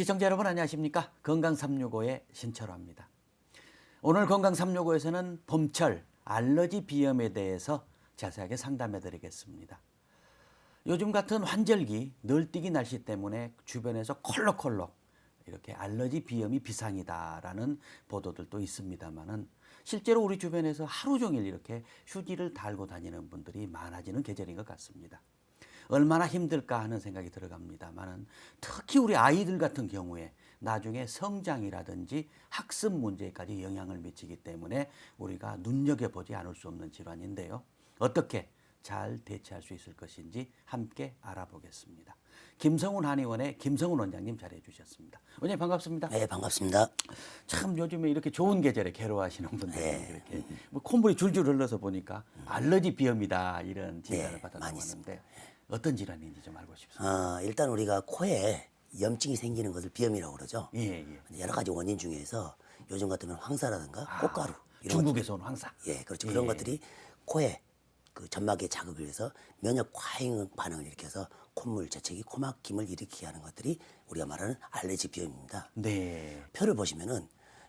시청자 여러분 안녕하십니까? 건강 365의 신철호입니다. 오늘 건강 365에서는 봄철 알러지 비염에 대해서 자세하게 상담해 드리겠습니다. 요즘 같은 환절기 늘뛰기 날씨 때문에 주변에서 콜록콜록 이렇게 알러지 비염이 비상이다라는 보도들도 있습니다만은 실제로 우리 주변에서 하루 종일 이렇게 휴지를 달고 다니는 분들이 많아지는 계절인 것 같습니다. 얼마나 힘들까 하는 생각이 들어갑니다만은 특히 우리 아이들 같은 경우에 나중에 성장이라든지 학습 문제까지 영향을 미치기 때문에 우리가 눈여겨보지 않을 수 없는 질환인데요. 어떻게 잘 대처할 수 있을 것인지 함께 알아보겠습니다. 김성훈 한의원의 김성훈 원장님 자리해 주셨습니다. 원장님 반갑습니다. 네, 반갑습니다. 참 요즘에 이렇게 좋은 계절에 괴로워하시는 분들이 네. 이렇게 뭐 콧물이 줄줄 흘러서 보니까 알러지 비염이다 이런 진단을 네, 받았다고 하는데 어떤 질환인지 좀 알고 싶습니다. 어, 일단 우리가 코에 염증이 생기는 것을 비염이라고 그러죠. 예, 예. 근데 여러 가지 원인 중에서 요즘 같으면 황사라든가 꽃가루 이런 중국에서 온 황사. 것, 예, 그렇죠. 그런 예. 것들이 코에 그 점막에 자극을 해서 면역 과잉 반응을 일으켜서 콧물, 재채기, 코막힘을 일으키게 하는 것들이 우리가 말하는 알레르기 비염입니다. 네. 표를 보시면은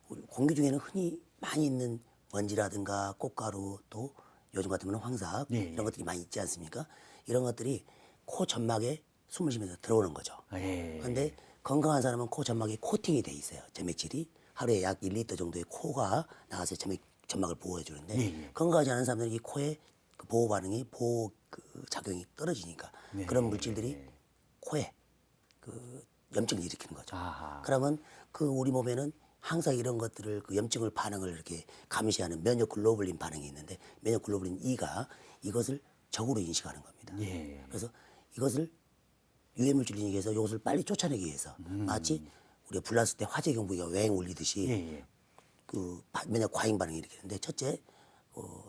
우리 공기 중에는 흔히 많이 있는 먼지라든가 꽃가루 또 요즘 같으면 황사 예, 이런 것들이 많이 있지 않습니까? 이런 것들이 코 점막에 숨을 쉬면서 들어오는 거죠. 예. 그런데 건강한 사람은 코 점막에 코팅이 돼 있어요. 점액질이 하루에 약 1리터 정도의 코가 나가서 점액 점막을 보호해 주는데 예, 예. 건강하지 않은 사람들은 이 코에 그 보호 반응이 보호 그 작용이 떨어지니까 네. 그런 물질들이 코에 그 염증을 일으키는 거죠. 아하. 그러면 그 우리 몸에는 항상 이런 것들을 그 염증을 반응을 이렇게 감시하는 면역 글로불린 반응이 있는데 면역 글로불린 E가 이것을 적으로 인식하는 겁니다. 예. 그래서 이것을 유해 물질을 인식해서 이것을 빨리 쫓아내기 위해서 마치 우리가 불났을 때 화재 경보기가 웽 울리듯이 음. 예, 예. 그 바- 면역 과잉 반응이 일으키는데 첫째 어,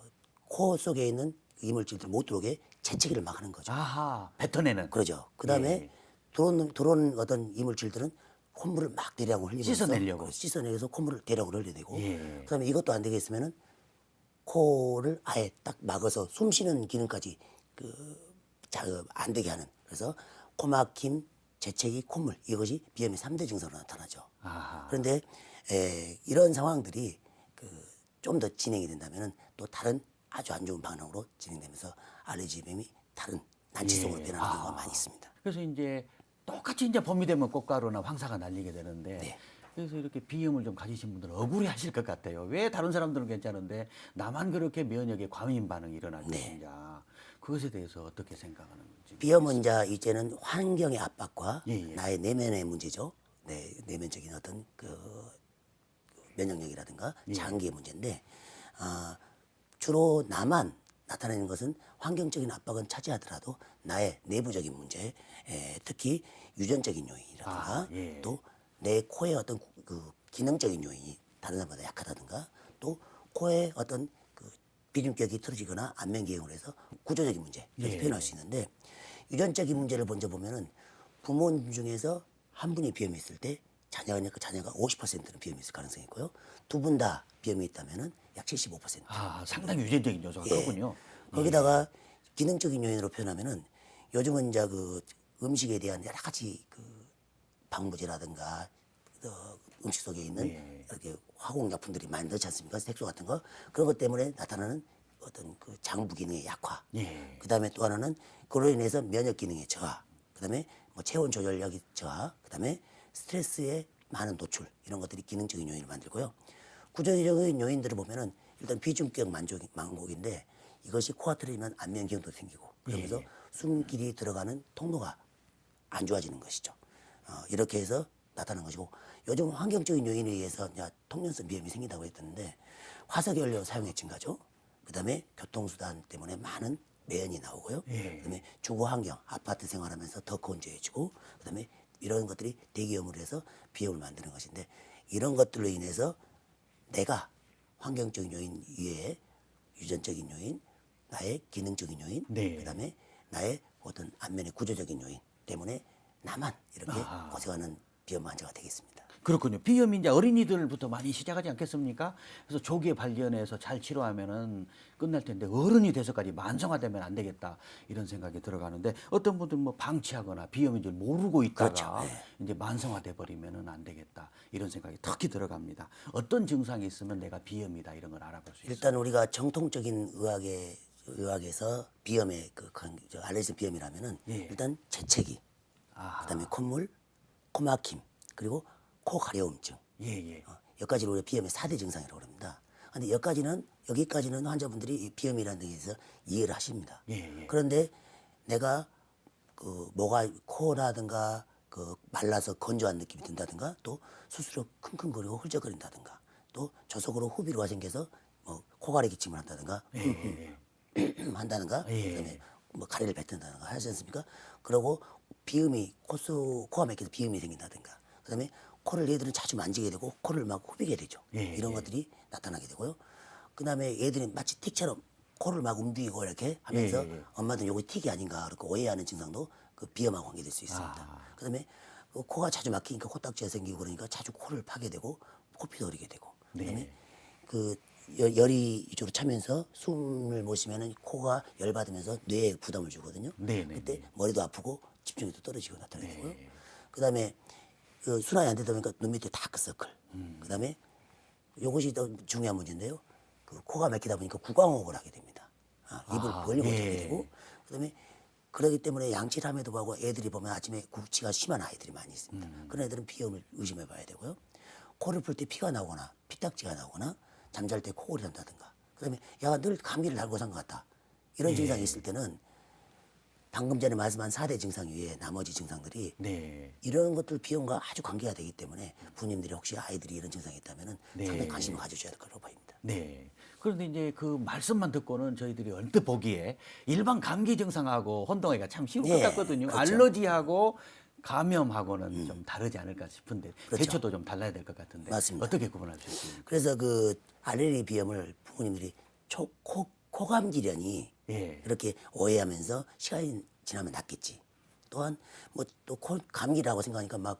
코 속에 있는 이물질들 못 들어오게 재채기를 막 하는 거죠. 아하. 뱉어내는. 그러죠. 그 다음에 예. 들어오는, 들어오는 어떤 이물질들은 콧물을 막 대량으로 흘리면서 씻어내려고. 그 씻어내서 콧물을 대량으로 흘려내고 예. 그다음에 이것도 안 되겠으면은 코를 아예 딱 막아서 숨 쉬는 기능까지 그 작업 안 되게 하는 그래서 코막힘, 재채기, 콧물 이것이 비염의 삼대 증상으로 나타나죠. 아하. 그런데 에, 이런 상황들이 그 좀 더 진행이 된다면은 또 다른 아주 안 좋은 방향으로 진행되면서 알레르기 비염이 다른 난치성으로 예. 변하는 경우가 아. 많이 있습니다. 그래서 이제 똑같이 이제 봄이 되면 꽃가루나 황사가 날리게 되는데 네. 그래서 이렇게 비염을 좀 가지신 분들은 억울해 하실 것 같아요. 왜 다른 사람들은 괜찮은데 나만 그렇게 면역에 과민 반응이 일어날 네. 것인가. 그것에 대해서 어떻게 생각하는지. 비염은 이제 이제는 환경의 압박과 예, 예. 나의 내면의 문제죠. 내 내면적인 어떤 그 면역력이라든가 예. 장기의 문제인데 아, 주로 나만 나타내는 것은 환경적인 압박은 차지하더라도 나의 내부적인 문제, 에, 특히 유전적인 요인이라든가 아, 예. 또 내 코의 어떤 구- 그 기능적인 요인이 다른 사람보다 약하다든가 또 코의 어떤 그 비중격이 틀어지거나 안면 기형으로 해서 구조적인 문제 이렇게 예. 표현할 수 있는데 유전적인 문제를 먼저 보면은 부모님 중에서 한 분이 비염이 있을 때 자녀가 그 자녀가 50%는 비염이 있을 가능성이 있고요. 두 분 다 비염이 있다면은 약 75%. 아, 상당히 유전적인 요소가 예. 크군요. 거기다가 기능적인 요인으로 표현하면은 요즘은 이제 그 음식에 대한 여러 가지 그 방부제라든가 어, 음식 속에 있는 예. 이렇게 화공약품들이 많이 넣지 않습니까? 색소 같은 거 그런 것 때문에 나타나는 어떤 그 장부 기능의 약화. 예. 그 다음에 또 하나는 그로 인해서 면역 기능의 저하. 그 다음에 뭐 체온 조절력이 저하. 그 다음에 스트레스의 많은 노출 이런 것들이 기능적인 요인을 만들고요. 구조적인 요인들을 보면은 일단 비중격 만족 만곡인데 이것이 틀어지면 안면 기형도 생기고 그러면서 예. 숨길이 들어가는 통로가 안 좋아지는 것이죠. 어, 이렇게 해서 나타나는 것이고 요즘 환경적인 요인에 의해서 통연성 비염이 생긴다고 했었는데 화석 연료 사용의 증가죠. 그다음에 교통수단 때문에 많은 매연이 나오고요. 예. 그다음에 주거 환경, 아파트 생활하면서 더 건조해지고 그다음에 이런 것들이 대기염으로 해서 비염을 만드는 것인데 이런 것들로 인해서 내가 환경적인 요인 이외에 유전적인 요인, 나의 기능적인 요인, 네. 그다음에 나의 어떤 안면의 구조적인 요인 때문에 나만 이렇게 아하. 고생하는 비염 환자가 되겠습니다. 그렇군요. 비염이 이제 어린이들부터 많이 시작하지 않겠습니까? 그래서 조기에 발견해서 잘 치료하면은 끝날 텐데 어른이 돼서까지 만성화되면 안 되겠다 이런 생각이 들어가는데 어떤 분들은 뭐 방치하거나 비염인 줄 모르고 있다가 그렇죠. 이제 만성화돼 버리면은 안 되겠다 이런 생각이 특히 들어갑니다. 어떤 증상이 있으면 내가 비염이다 이런 걸 알아볼 수 있어요. 일단 우리가 정통적인 의학의 의학에서 비염의 그 관- 저 알레르기 비염이라면은 예. 일단 재채기, 아, 그다음에 콧물, 코막힘, 그리고 코 가려움증. 예, 예. 어, 여기까지를 우리가 비염의 사대 증상이라고 합니다. 근데 여기까지는 여기까지는 환자분들이 이 비염이라는 데에서 이해를 하십니다. 예, 예. 그런데 내가 그 뭐가 코라든가 그 말라서 건조한 느낌이 든다든가 또 스스로 킁킁거리고 훌쩍거린다든가 또 저속으로 후비로가 생겨서 뭐 코가래 기침을 한다든가 예, 예, 예. 한다든가 예. 그다음에 뭐 가래를 뱉는다든가 하지 않습니까? 그러고 비음이 코수 코가 막혀서 비음이 생긴다든가 그다음에 코를 얘들은 자주 만지게 되고 코를 막 후비게 되죠. 예, 이런 예. 것들이 나타나게 되고요. 그다음에 얘들이 마치 틱처럼 코를 막 움직이고 이렇게 하면서 예, 예. 엄마는 요거 틱이 아닌가 그렇게 오해하는 증상도 그 비염하고 관계될 수 있습니다. 아. 그다음에 그 코가 자주 막히니까 코딱지가 생기고 그러니까 자주 코를 파게 되고 코피도 흐리게 되고 그다음에 네. 그 열- 열이 이쪽으로 차면서 숨을 못 쉬면은 코가 열 받으면서 뇌에 부담을 주거든요. 네, 네, 그때 네. 머리도 아프고 집중력도 떨어지고 나타나게 되고요. 네. 그다음에 그 순환이 안 되다 보니까 눈 밑에 다크서클. 음. 그다음에 요것이 더 중요한 문제인데요. 그 코가 막히다 보니까 구강호흡을 하게 됩니다. 아, 입을 아, 벌리고 예. 자게 되고 그다음에 그러기 때문에 양치를 함에도 불구하고 애들이 보면 아침에 구취가 심한 아이들이 많이 있습니다. 음. 그런 애들은 비염을 의심해 봐야 되고요. 코를 풀 때 피가 나거나 피딱지가 나거나 잠잘 때 코골이 난다든가 그다음에 야늘 감기를 달고 산 것 같다. 이런 증상이 있을 때는 방금 전에 말씀한 사대 증상 외에 나머지 증상들이 네. 이런 것들 비용과 아주 관계가 되기 때문에 부모님들이 혹시 아이들이 이런 증상이 있다면 네. 상당히 관심을 가져줘야 될 거라고 보입니다. 네. 그런데 이제 그 말씀만 듣고는 저희들이 얼핏 보기에 일반 감기 증상하고 혼동하기가 참 쉬울 것 예, 같거든요. 그렇죠. 알러지하고 감염하고는 좀 다르지 않을까 싶은데 그렇죠. 대처도 좀 달라야 될 것 같은데 맞습니다. 어떻게 구분할 수 있습니까? 그래서 그 알레르기 비염을 부모님들이 초, 코, 코감기련이 예. 이렇게 오해하면서 시간이 지나면 낫겠지. 또한 뭐 또 감기라고 생각하니까 막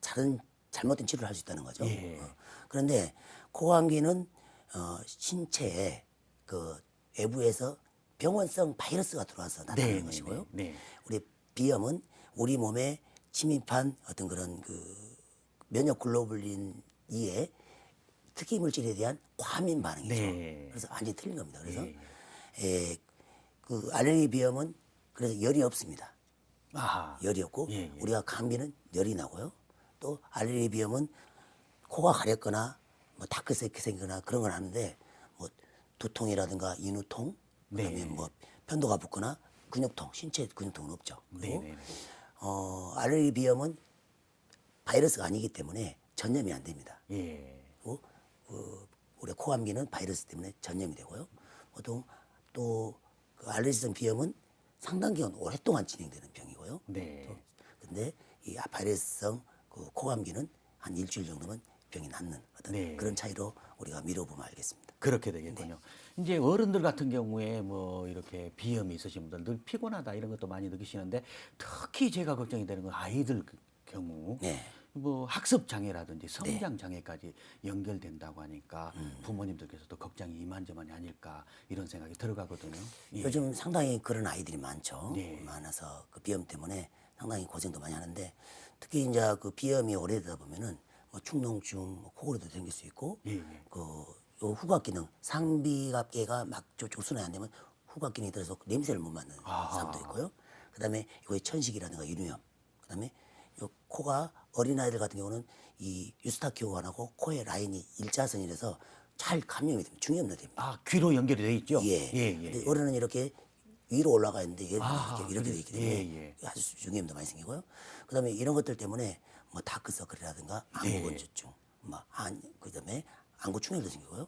다른 잘못된 치료를 할 수 있다는 거죠. 예. 어. 그런데 코감기는 어, 신체에 그 외부에서 병원성 바이러스가 들어와서 나타나는 네, 네, 것이고요. 네, 네. 우리 비염은 우리 몸에 침입한 어떤 그런 그 면역 글로불린 이에 특히 물질에 대한 과민 반응이죠. 네. 그래서 완전히 틀린 겁니다. 그래서 네. 에, 그 알레르기 비염은 그래서 열이 없습니다. 아하. 열이 없고 예, 예. 우리가 감기는 열이 나고요. 또 알레르기 비염은 코가 가렵거나 뭐 다크서클이 생기거나 그런 걸 하는데 뭐 두통이라든가 인후통 그다음에 네. 뭐 편도가 붓거나 근육통 신체 근육통은 없죠. 그리고 네, 네, 네. 어, 알레르기 비염은 바이러스가 아니기 때문에 전염이 안 됩니다. 예. 그리고 그 우리 코감기는 바이러스 때문에 전염이 되고요. 보통 또 그 알레르기성 비염은 상당 기간 오랫동안 진행되는 병이고요. 네. 근데 이 바이러스성 그 코감기는 한 일주일 정도면 병이 낫는 어떤 네. 그런 차이로 우리가 미뤄보면 알겠습니다. 그렇게 되겠군요. 이제 어른들 같은 경우에 뭐 이렇게 비염이 있으신 분들 늘 피곤하다 이런 것도 많이 느끼시는데 특히 제가 걱정이 되는 건 아이들 그 경우 네. 뭐 학습 장애라든지 성장 장애까지 연결된다고 하니까 음. 부모님들께서도 걱정이 이만저만이 아닐까 이런 생각이 들어가거든요. 예. 요즘 상당히 그런 아이들이 많죠. 네. 많아서 그 비염 때문에 상당히 고생도 많이 하는데 특히 이제 그 비염이 오래되다 보면은 뭐 축농증, 뭐 코골이도 생길 수 있고 예, 예. 그요 후각 기능 상비갑계가 막 저쪽 순환이 안 되면 후각 기능이 들어서 냄새를 못 맡는 아하. 사람도 있고요. 그다음에 요의 천식이라든가 유류염. 그다음에 요 코가 어린 아이들 같은 경우는 이 유스타키오관하고 코의 라인이 일자선이라서 잘 감염이 됩니다. 중염도 됩니다. 아 귀로 연결이 돼 있죠. 예. 예, 예. 근데 어른은 이렇게 위로 올라가 있는데 얘는 아하, 이렇게, 이렇게 돼 있기 때문에 예, 예. 아주 중염도 많이 생기고요. 그 다음에 이런 것들 때문에 뭐 다크서클이라든가 예. 안구건조증, 뭐안 그 다음에 안구 충혈도 생기고요.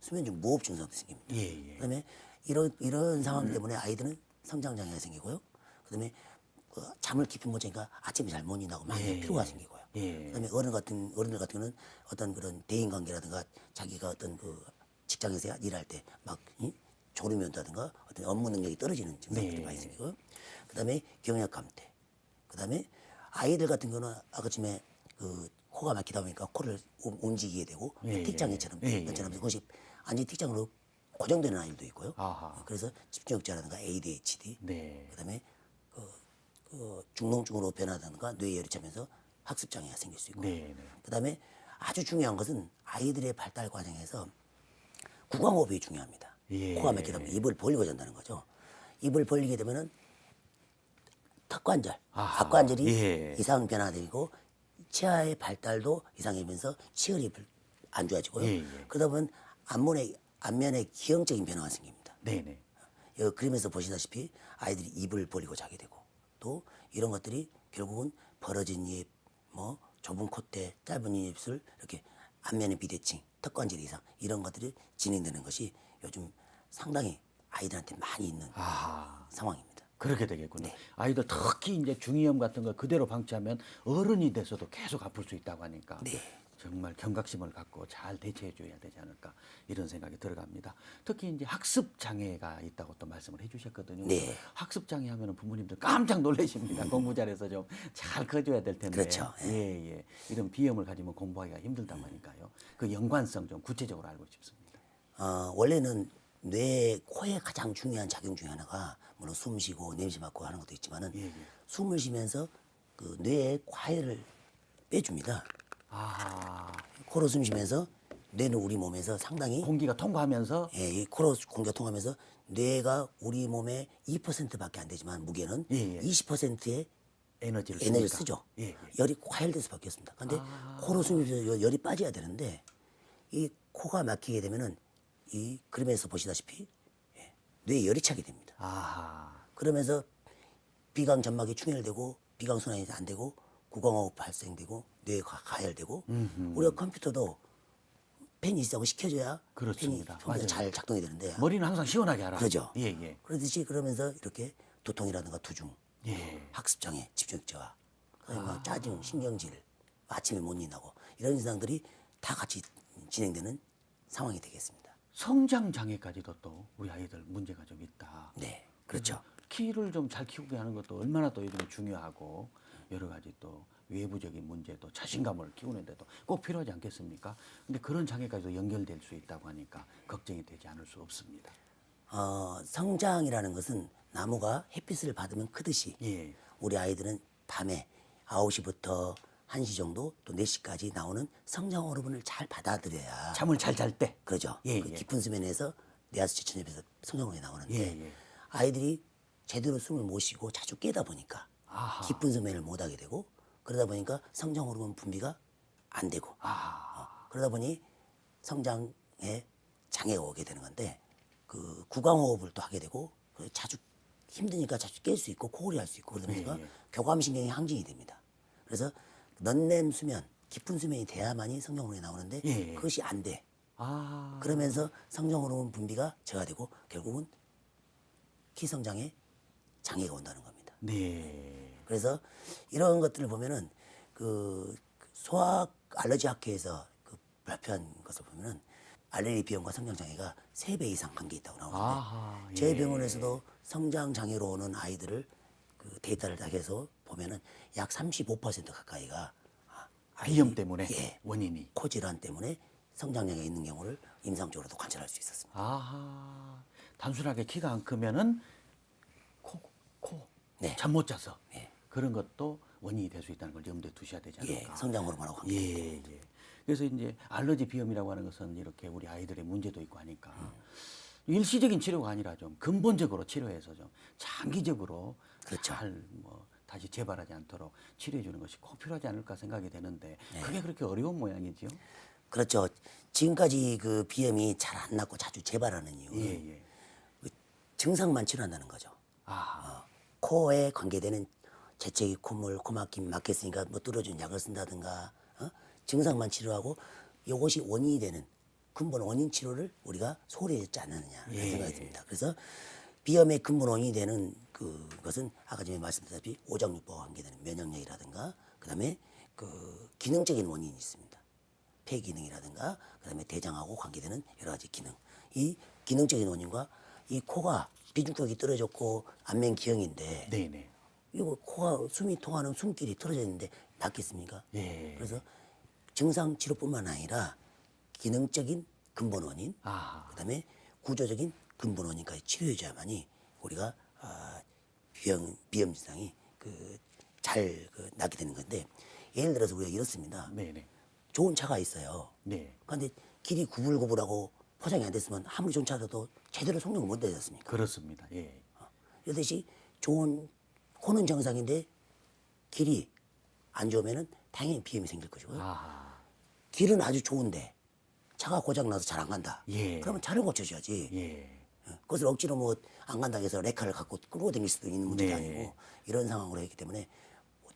수면중 무호흡 증상도 생깁니다. 예, 예. 그 다음에 이런 이런 상황 때문에 아이들은 성장 장애가 생기고요. 그 다음에 그 잠을 깊이 못 자니까 아침에 잘 못 일어나고 많이 예. 피로가 생기고요. 예. 그다음에 어른 같은 어른들 같은 경우는 어떤 그런 대인 관계라든가 자기가 어떤 그 직장에서 일할 때막 졸음이 온다든가 어떤 업무 능력이 떨어지는 증상들이 네. 많이 생기고요. 그다음에 경약 감퇴. 그다음에 아이들 같은 경우는 아까 전에 그 코가 막히다 보니까 코를 우- 움직이게 되고 예, 틱장애처럼 예, 예, 것처럼 그것이 완전 틱장으로 고정되는 아이들도 있고요. 아하. 그래서 집중력자라든가 ADHD, 네. 그다음에 그, 그 중농증으로 변하다든가 뇌열이 차면서 학습 장애가 생길 수 있고, 네, 네. 그다음에 아주 중요한 것은 아이들의 발달 과정에서 구강호흡이 중요합니다. 예. 코가 막히다 보면 입을 벌리고 잔다는 거죠. 입을 벌리게 되면은 턱관절, 아하. 앞관절이 예. 이상 변화되고 치아의 발달도 이상해지면서 치열이 안 좋아지고요. 예, 예. 그러다 보면 앞면에 앞면에 기형적인 변화가 생깁니다. 네, 네. 이 그림에서 보시다시피 아이들이 입을 벌리고 자게 되고 또 이런 것들이 결국은 벌어진 입, 뭐 좁은 콧대, 짧은 입술 이렇게 앞면의 비대칭, 턱관절 이상 이런 것들이 진행되는 것이 요즘 상당히 아이들한테 많이 있는 아. 상황입니다. 그렇게 되겠군요. 네. 아이들 특히 이제 중이염 같은 거 그대로 방치하면 어른이 돼서도 계속 아플 수 있다고 하니까 네. 정말 경각심을 갖고 잘 대처해 줘야 되지 않을까 이런 생각이 들어갑니다. 특히 이제 학습 장애가 있다고 또 말씀을 해 주셨거든요. 네. 학습 장애 하면은 부모님들 깜짝 놀라십니다. 공부 잘해서 좀 잘 커줘야 될 텐데. 그렇죠. 예, 예. 이런 비염을 가지면 공부하기가 힘들단 말이니까요. 그 연관성 좀 구체적으로 알고 싶습니다. 어, 원래는 뇌 코의 가장 중요한 작용 중에 하나가 물론 숨 쉬고 냄새 맡고 하는 것도 있지만은 예, 예. 숨을 쉬면서 그 뇌의 과열을 빼줍니다. 아, 코로 숨 쉬면서 뇌는 우리 몸에서 상당히 공기가 통과하면서 예, 이 코로 공기가 통하면서 뇌가 우리 몸의 2%밖에 안 되지만 무게는 예, 예. 20%의 에너지를 에너지를 쓰니까. 쓰죠. 예, 예. 열이 과열돼서 바뀌었습니다. 근데 코로 숨 쉬면서 열이 빠져야 되는데 이 코가 막히게 되면은 이 그림에서 보시다시피 예, 뇌에 열이 차게 됩니다. 아하. 그러면서 비강 점막이 충혈되고 비강 순환이 안 되고 구강호흡 발생되고 뇌가 가열되고 우리가 컴퓨터도 펜이 있다고 시켜줘야 그렇습니다. 펜이 맞아요. 잘 작동이 되는데 머리는 항상 시원하게 하라. 그러죠. 예, 예. 그러듯이 그러면서 이렇게 두통이라든가 두중, 예. 학습장애, 집중력저하, 그다음에 뭐 짜증, 신경질, 아침에 못 일어나고 이런 현상들이 다 같이 진행되는 상황이 되겠습니다. 성장 장애까지도 또 우리 아이들 문제가 좀 있다. 네, 그렇죠. 키를 좀 잘 키우게 하는 것도 얼마나 또 요즘에 중요하고 여러 가지 또 외부적인 문제 또 자신감을 키우는데도 꼭 필요하지 않겠습니까? 근데 그런 장애까지도 연결될 수 있다고 하니까 걱정이 되지 않을 수 없습니다. 어, 성장이라는 것은 나무가 햇빛을 받으면 크듯이 예. 우리 아이들은 밤에 9시부터 1시 정도 또 4시까지 나오는 성장 호르몬을 잘 받아들여야 잠을 잘 잘 때. 그러죠. 예, 그 예. 깊은 수면에서 뇌하수 체 천엽에서 성장 호르몬이 나오는데 예, 예. 아이들이 제대로 숨을 못 쉬고 자주 깨다 보니까 아하. 깊은 수면을 못 하게 되고 그러다 보니까 성장 호르몬 분비가 안 되고 아, 어, 그러다 보니 성장에 장애가 오게 되는 건데 그 구강호흡을 또 하게 되고 그 자주 힘드니까 자주 깰 수 있고 코골이 할 수 있고 그러다 보니까 예, 예. 교감신경이 항진이 됩니다. 그래서 넌냄 수면, 깊은 수면이 돼야만이 성장 호르몬이 나오는데 예, 예. 그것이 안 돼. 아, 그러면서 성장 호르몬 분비가 저하되고 결국은 키 성장에 장애가 온다는 겁니다. 네. 그래서 이런 것들을 보면은 그 소아 알러지 학회에서 그 발표한 것을 보면은 알레르기 비염과 성장 장애가 세 배 이상 관계 있다고 나오는데 아하, 저희 예. 병원에서도 성장 장애로 오는 아이들을 그 데이터를 다 해서 보면은 약 35% 가까이가 아, 아이- 비염 때문에 예, 원인이. 코 질환 때문에 성장 장애가 있는 경우를 임상적으로도 관찰할 수 있었습니다. 아하. 단순하게 키가 안 크면은 코, 코. 네. 잠 못 자서. 예. 그런 것도 원인이 될 수 있다는 걸 염두에 두셔야 되지 예, 않을까. 성장 호르몬하고 관계. 예, 예. 그래서 이제 알러지 비염이라고 하는 것은 이렇게 우리 아이들의 문제도 있고 하니까 음. 일시적인 치료가 아니라 좀 근본적으로 치료해서 좀 장기적으로 그렇죠. 잘뭐 다시 재발하지 않도록 치료해 주는 것이 꼭 필요하지 않을까 생각이 되는데 네. 그게 그렇게 어려운 모양이죠. 그렇죠. 지금까지 그 비염이 잘 안 낫고 자주 재발하는 이유는 예, 예. 그 증상만 치료한다는 거죠. 아, 코에 관계되는 재채기, 콧물, 코막힘 막혔으니까 뭐 뚫어준 약을 쓴다든가 어? 증상만 치료하고 이것이 원인이 되는 근본 원인 치료를 우리가 소홀히 했지 않느냐 예. 생각이 듭니다. 그래서 비염의 근본 원인이 되는 그것은 아까 전에 말씀드렸다시피 오장육부와 관계되는 면역력이라든가 그다음에 그 기능적인 원인이 있습니다. 폐 기능이라든가 그다음에 대장하고 관계되는 여러 가지 기능. 이 기능적인 원인과 이 코가 비중격이 떨어졌고 안면 기형인데 네, 네. 이거 코가 숨이 통하는 숨길이 틀어져 있는데 낫겠습니까? 예. 그래서 증상 치료뿐만 아니라 기능적인 근본 원인, 아, 그다음에 구조적인 근본 원인까지 치료해줘야만이 우리가 아, 비염 비염 증상이 그잘 그, 낫게 되는 건데 예를 들어서 우리가 이렇습니다. 네네. 좋은 차가 있어요. 네. 그런데 길이 구불구불하고 포장이 안 됐으면 아무리 좋은 차라도 제대로 성능을 못 내지 않습니까? 그렇습니다. 예. 이러듯이 좋은 코는 정상인데 길이 안 좋으면은 당연히 비염이 생길 것이고요. 아, 길은 아주 좋은데 차가 고장 나서 잘 안 간다. 예. 그러면 차를 고쳐줘야지. 예. 그것을 억지로 뭐 안 간다고 해서 레카를 갖고 끌고 다닐 수도 있는 문제가 네. 아니고 이런 상황으로 했기 때문에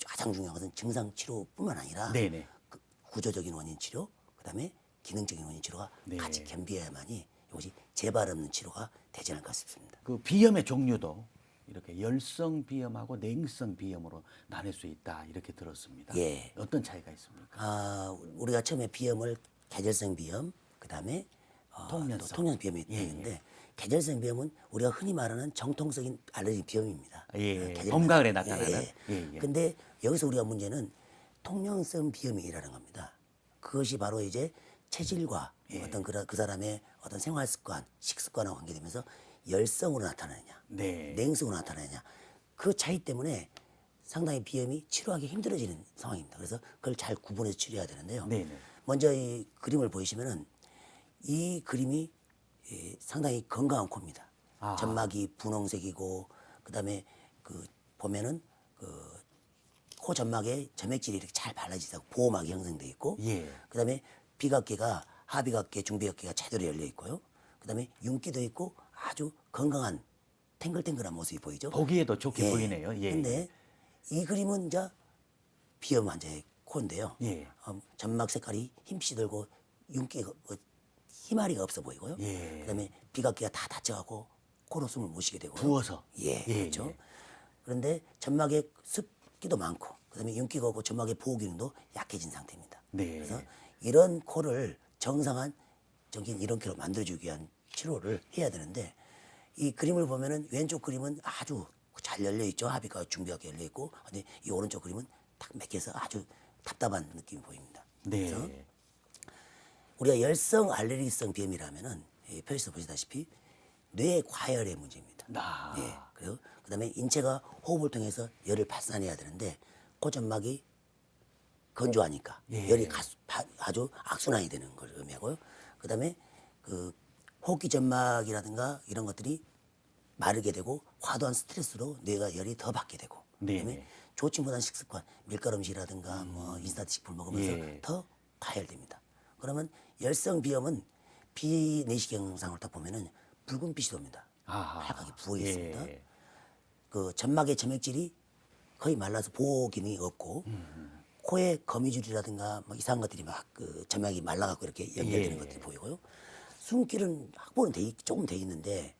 가장 중요한 것은 증상 치료뿐만 아니라 네네. 그 구조적인 원인 치료, 그다음에 기능적인 원인 치료가 네. 같이 겸비해야만이 이것이 재발 없는 치료가 되지 않을까 싶습니다. 그 비염의 종류도 이렇게 열성 비염하고 냉성 비염으로 나눌 수 있다 이렇게 들었습니다. 예. 어떤 차이가 있습니까? 아, 우리가 처음에 비염을 계절성 비염, 그다음에 어, 통년성. 또 통년 비염이 예, 있는데 계절성 비염은 우리가 흔히 말하는 정통적인 알레르기 비염입니다. 예, 어, 계절마다. 봄, 가을에 나타나는? 예, 예. 예, 예. 근데 여기서 우리가 문제는 통영성 비염이라는 겁니다. 그것이 바로 이제 체질과 예. 어떤 그, 그 사람의 어떤 생활 습관, 식습관하고 관계되면서 열성으로 나타나느냐, 네. 냉성으로 나타나느냐 그 차이 때문에 상당히 비염이 치료하기 힘들어지는 상황입니다. 그래서 그걸 잘 구분해서 치료해야 되는데요. 네 네. 먼저 이 그림을 보시면은 이 그림이 예, 상당히 건강한 코입니다. 아. 점막이 분홍색이고 그다음에 그 보면은 그 코 점막에 점액질이 이렇게 잘 발라지고 보호막이 형성돼 있고 예. 그다음에 비각계가 하비각계, 중비각계가 제대로 열려 있고요. 그다음에 윤기도 있고 아주 건강한 탱글탱글한 모습이 보이죠. 보기에도 좋게 예. 보이네요. 예. 근데 이 그림은 이제 비염 환자의 코인데요. 예. 어, 점막 색깔이 힘시들고 윤기가 어, 희마리가 없어 보이고요. 예. 그다음에 비각계가 다 닫혀가고 코로 숨을 못 쉬게 되고 부어서. 예, 예, 그렇죠. 예. 그런데 점막에 습기도 많고 그다음에 윤기가 없고 점막의 보호 기능도 약해진 상태입니다. 네. 그래서 이런 코를 정상한 적인 이런 코로 만들어주기 위한 치료를 해야 되는데 이 그림을 보면은 왼쪽 그림은 아주 잘 열려 있죠. 합의가 준비하게 열려 있고, 근데 이 오른쪽 그림은 딱 맥혀서 아주 답답한 느낌이 보입니다. 네. 그래서 우리가 열성 알레르기성 비염이라면은 이 표시에서 보시다시피 뇌 과열의 문제입니다. 아. 예. 그리고 그다음에 인체가 호흡을 통해서 열을 발산해야 되는데 코점막이 건조하니까 예. 열이 가수- 바- 아주 악순환이 되는 걸 의미하고요. 그다음에 그 호흡기 점막이라든가 이런 것들이 마르게 되고 과도한 스트레스로 뇌가 열이 더 받게 되고 네. 그다음에 좋지 못한 식습관 밀가루 음식이라든가 뭐 인스턴트 식품을 먹으면서 예. 더 과열됩니다. 그러면 열성 비염은 비내시경 영상을 딱 보면은 붉은 빛이 돕니다. 아하. 빨갛게 부어 있습니다. 예. 그 점막의 점액질이 거의 말라서 보호 기능이 없고 코에 거미줄이라든가 뭐 이상한 것들이 막 그 점막이 말라갖고 이렇게 연결되는 예. 것들이 보이고요. 숨길은 확보는 돼 있- 조금 돼 있는데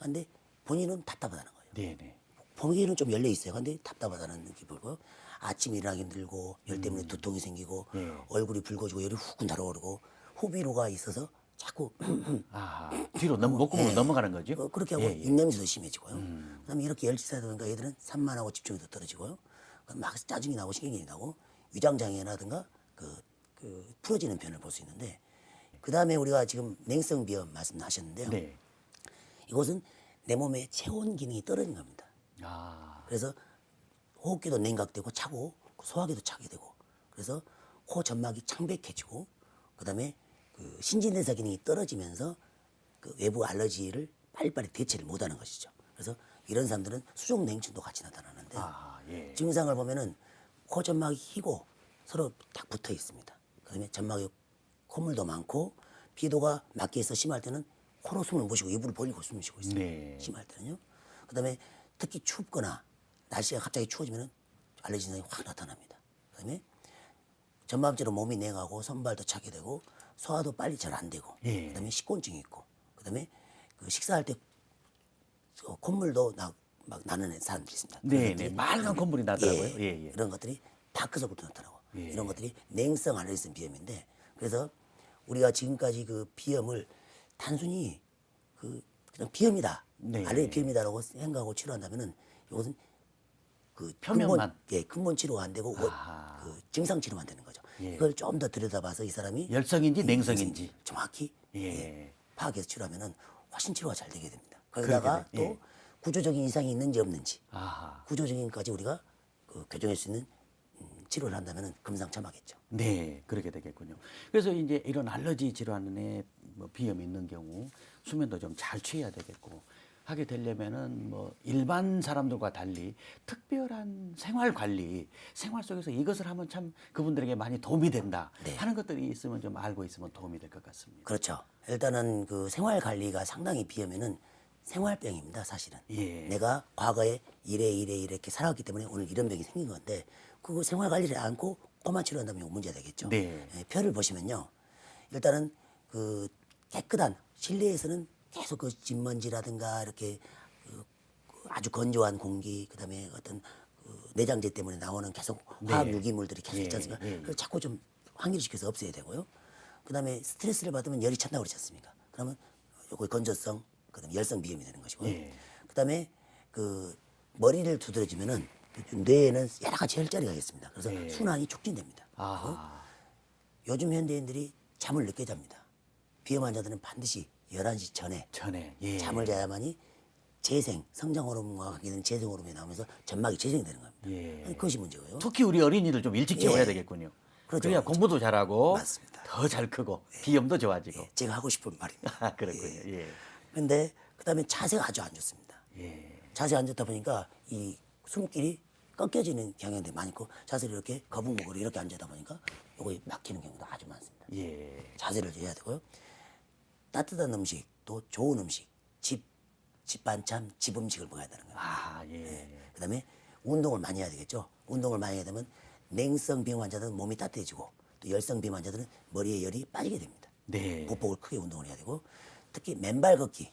근데 본인은 답답하다는 거예요. 네네. 보기에는 좀 열려 있어요. 근데 답답하다는 느낌이 들고 아침 일어나기 힘들고 열 때문에 두통이 생기고 예. 얼굴이 붉어지고 열이 훅 달아오르고 호비로가 있어서 자꾸 아 뒤로 넘 목구멍으로 넘어가는 거죠? 어, 그렇게 하고 예, 예. 입냄새도 심해지고요. 그다음에 이렇게 열치사다 보니까 얘들은 산만하고 집중이 더 떨어지고요. 그럼 막 짜증이 나고 신경이 나고 위장 장애라든가 그, 그 풀어지는 변을 볼 수 있는데 그 다음에 우리가 지금 냉성 비염 말씀하셨는데요. 네. 이것은 내 몸의 체온 기능이 떨어진 겁니다. 아 그래서 호흡기도 냉각되고 차고 소화기도 차게 되고 그래서 코 점막이 창백해지고 그다음에 그 신진대사 기능이 떨어지면서 그 외부 알러지를 빨리빨리 대처를 못하는 것이죠. 그래서 이런 사람들은 수족 냉증도 같이 나타나는데 아, 예. 증상을 보면은 코 점막이 희고 서로 딱 붙어 있습니다. 그다음에 점막에 콧물도 많고 비도가 막혀서 심할 때는 코로 숨을 못 쉬고 입을 벌리고 숨을 쉬고 있어요. 네. 심할 때는요. 그다음에 특히 춥거나 날씨가 갑자기 추워지면은 알레르기 증상이 확 나타납니다. 그다음에 전반적으로 몸이 냉하고 손발도 차게 되고 소화도 빨리 잘 안 되고 예. 그다음에 식곤증이 있고 그다음에 그 식사할 때 어, 콧물도 나, 막 나는 사람들이 있습니다. 네네. 것들이 빨간 콧물이 나더라고요. 예, 예. 이런 것들이 다크서클도 나타나고 예. 이런 것들이 냉성 알레르기성 비염인데 그래서 우리가 지금까지 그 비염을 단순히 그 그냥 비염이다 네. 알레르기 비염이다라고 생각하고 치료한다면은 이것은 그 표면만. 근본, 예 근본 치료가 안 되고 원- 아하. 그 증상 치료만 되는 거죠. 예. 이걸 좀 더 들여다봐서 이 사람이 열성인지 냉성인지. 정확히 예. 파악해서 치료하면은 훨씬 치료가 잘 되게 됩니다. 거기다가 그러게 또 돼. 예. 구조적인 이상이 있는지 없는지 아하. 구조적인까지 우리가 그 교정할 수 있는 음, 치료를 한다면은 금상첨화겠죠. 네, 그렇게 되겠군요. 그래서 이제 이런 알러지 질환에 뭐 비염이 있는 경우 수면도 좀 잘 취해야 되겠고 하게 되려면은 뭐 일반 사람들과 달리 특별한 생활 관리, 생활 속에서 이것을 하면 참 그분들에게 많이 도움이 된다 네. 하는 것들이 있으면 좀 알고 있으면 도움이 될 것 같습니다. 그렇죠. 일단은 그 생활 관리가 상당히 비하면은 생활병입니다, 사실은. 예. 내가 과거에 이래 이래 이렇게 살아왔기 때문에 오늘 이런 병이 생긴 건데 그거 생활 관리를 않고 꼬마 치료한다면 문제가 되겠죠. 네. 예, 표를 보시면요. 일단은 그 깨끗한 실내에서는 계속 그 진먼지라든가 이렇게 그, 그 아주 건조한 공기 그다음에 어떤 그 내장제 때문에 나오는 계속 화학 네. 유기물들이 계속 있지 예, 않습니까? 예, 예. 그걸 자꾸 좀 환기시켜서 없애야 되고요. 그다음에 스트레스를 받으면 열이 찬다고 그러지 않습니까? 그러면 요거 건조성, 그다음에 열성 비염이 되는 것이고요. 예. 그다음에 그 머리를 두드러지면은 그 뇌에는 여러 가지 혈자리가 있습니다. 그래서 예. 순환이 촉진됩니다. 아하. 요즘 현대인들이 잠을 늦게 잡니다. 비염 환자들은 반드시 11시 전에 전에 예. 잠을 자야만이 재생, 성장 호르몬과 관계되는 재생 호르몬이 나오면서 점막이 재생되는 겁니다. 예. 그것이 문제고요. 특히 우리 어린이들 좀 일찍 재워야 예. 되겠군요. 그렇죠, 그래야 그렇죠. 공부도 잘하고 맞습니다. 더 잘 크고 비염도 좋아지고. 제가 하고 싶은 말입니다. 아, 그렇군요. 예. 근데 그다음에 자세가 아주 안 좋습니다. 예. 자세 안 좋다 보니까 이 숨길이 꺾여지는 경향들이 많이 있고 자세를 이렇게 거북목으로 이렇게 앉아다 보니까 요거 막히는 경우도 아주 많습니다. 예. 자세를 해야 되고요. 따뜻한 음식 또 좋은 음식 집, 집 반찬, 집 음식을 먹어야 되는 거예요. 아, 예. 그다음에 운동을 많이 해야 되겠죠. 운동을 많이 하게 되면 냉성 비염 환자들은 몸이 따뜻해지고 또 열성 비염 환자들은 머리에 열이 빠지게 됩니다. 네. 보폭을 크게 운동을 해야 되고 특히 맨발 걷기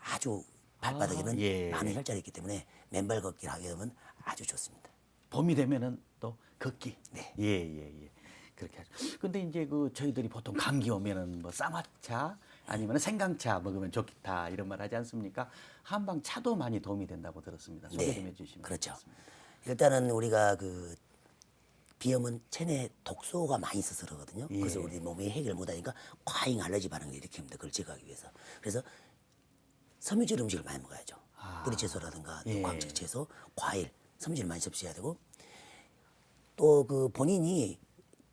아주 발바닥에는 아, 예. 많은 혈자리 있기 때문에 맨발 걷기를 하게 되면 아주 좋습니다. 봄이 되면은 또 걷기. 네. 예, 예, 예. 그렇게 하죠. 근데 이제 그 저희들이 보통 감기 오면은 뭐 쌍화차 아니면 생강차 먹으면 좋다 이런 말 하지 않습니까? 한방 차도 많이 도움이 된다고 들었습니다. 소개 좀 해주시면 그렇죠. 좋겠습니다. 일단은 우리가 그 비염은 체내 독소가 많이 있어서 그러거든요. 예. 그래서 우리 몸이 해결 못하니까 과잉 알러지 반응을 일으킵니다. 그걸 제거하기 위해서. 그래서 섬유질 음식을 많이 먹어야죠. 아. 뿌리 채소라든가 또 예. 광채 채소, 과일, 섬유질 많이 섭취해야 되고 또 그 본인이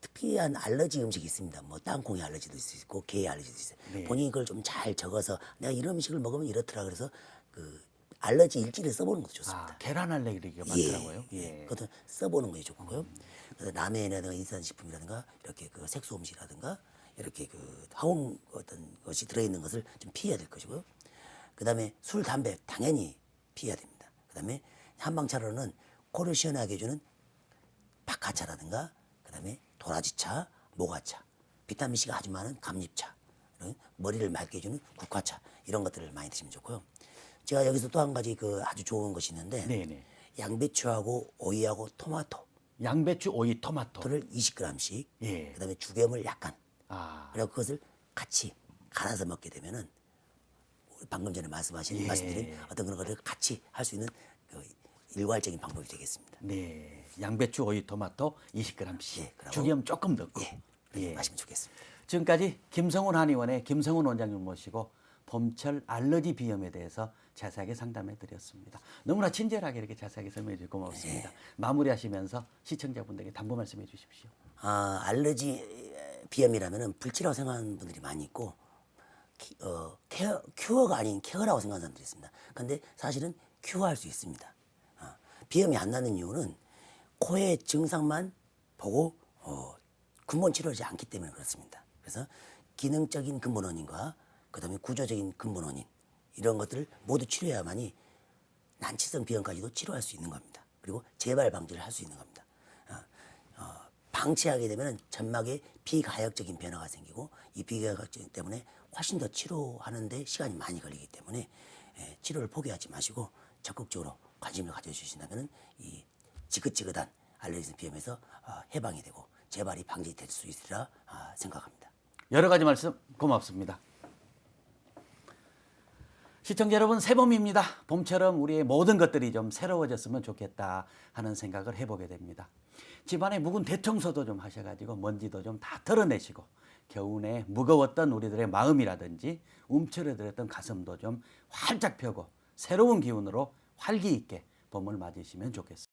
특이한 알러지 음식이 있습니다. 뭐 땅콩이 알러지도 있고 게 알러지도 있어요. 네. 본인이 그걸 좀 잘 적어서 내가 이런 음식을 먹으면 이렇더라 그래서 그 알러지 일지를 써보는 것도 좋습니다. 아, 계란 알레르기가 많더라고요. 예. 그것도 써보는 것이 좋고요. 그래서 라면이라든가 인스턴식품이라든가 이렇게 그 색소 음식이라든가 이렇게 그 화공 어떤 것이 들어있는 것을 좀 피해야 될 것이고요. 그 다음에 술, 담배 당연히 피해야 됩니다. 그 다음에 한방차로는 코를 시원하게 해주는 박하차라든가 그 다음에 도라지차, 모가차, 비타민 C가 아주 많은 감잎차, 머리를 맑게 해주는 국화차 이런 것들을 많이 드시면 좋고요. 제가 여기서 또 한 가지 그 아주 좋은 것이 있는데 네네. 양배추하고 오이하고 토마토를 양배추, 오이, 토마토. 20g씩 예. 그다음에 죽염을 약간 아, 그리고 그것을 같이 갈아서 먹게 되면은 방금 전에 말씀하신 예. 말씀드린 어떤 그런 것을 같이 할 수 있는 그 일괄적인 방법이 되겠습니다. 네. 양배추, 오이, 토마토 20g씩. 예, 그러고- 죽염 조금 넣고. 예, 그렇게 마시면 좋겠습니다. 지금까지 김성훈 한의원의 김성훈 원장님 모시고 봄철 알러지 비염에 대해서 자세하게 상담해 드렸습니다. 너무나 친절하게 이렇게 자세하게 설명해 주셔서 고맙습니다. 마무리하시면서 시청자분들에게 당부 말씀해 주십시오. 아, 알러지 비염이라면은 불치라고 생각하는 분들이 많이 있고 키- 어, 케어, 큐어가 아닌 케어라고 생각하는 사람들이 있습니다. 근데 사실은 큐어할 수 있습니다. 어, 비염이 안 나는 이유는 코의 증상만 보고 어, 근본 치료하지 않기 때문에 그렇습니다. 그래서 기능적인 근본 원인과 그다음에 구조적인 근본 원인 이런 것들을 모두 치료해야만이 난치성 비염까지도 치료할 수 있는 겁니다. 그리고 재발 방지를 할 수 있는 겁니다. 방치하게 되면 점막에 비가역적인 변화가 생기고 이 비가역적 때문에 훨씬 더 치료하는데 시간이 많이 걸리기 때문에 예, 치료를 포기하지 마시고 적극적으로 관심을 가져주신다면 이 지긋지긋한 알레르기 비염에서 어, 해방이 되고 재발이 방지될 수 있으리라 아, 생각합니다. 여러 가지 말씀 고맙습니다. 시청자 여러분 새봄입니다. 봄처럼 우리의 모든 것들이 좀 새로워졌으면 좋겠다 하는 생각을 해보게 됩니다. 집안에 묵은 대청소도 좀 하셔가지고 먼지도 좀 다 털어내시고 겨우내 무거웠던 우리들의 마음이라든지 움츠러들었던 가슴도 좀 활짝 펴고 새로운 기운으로 활기 있게 봄을 맞으시면 좋겠습니다.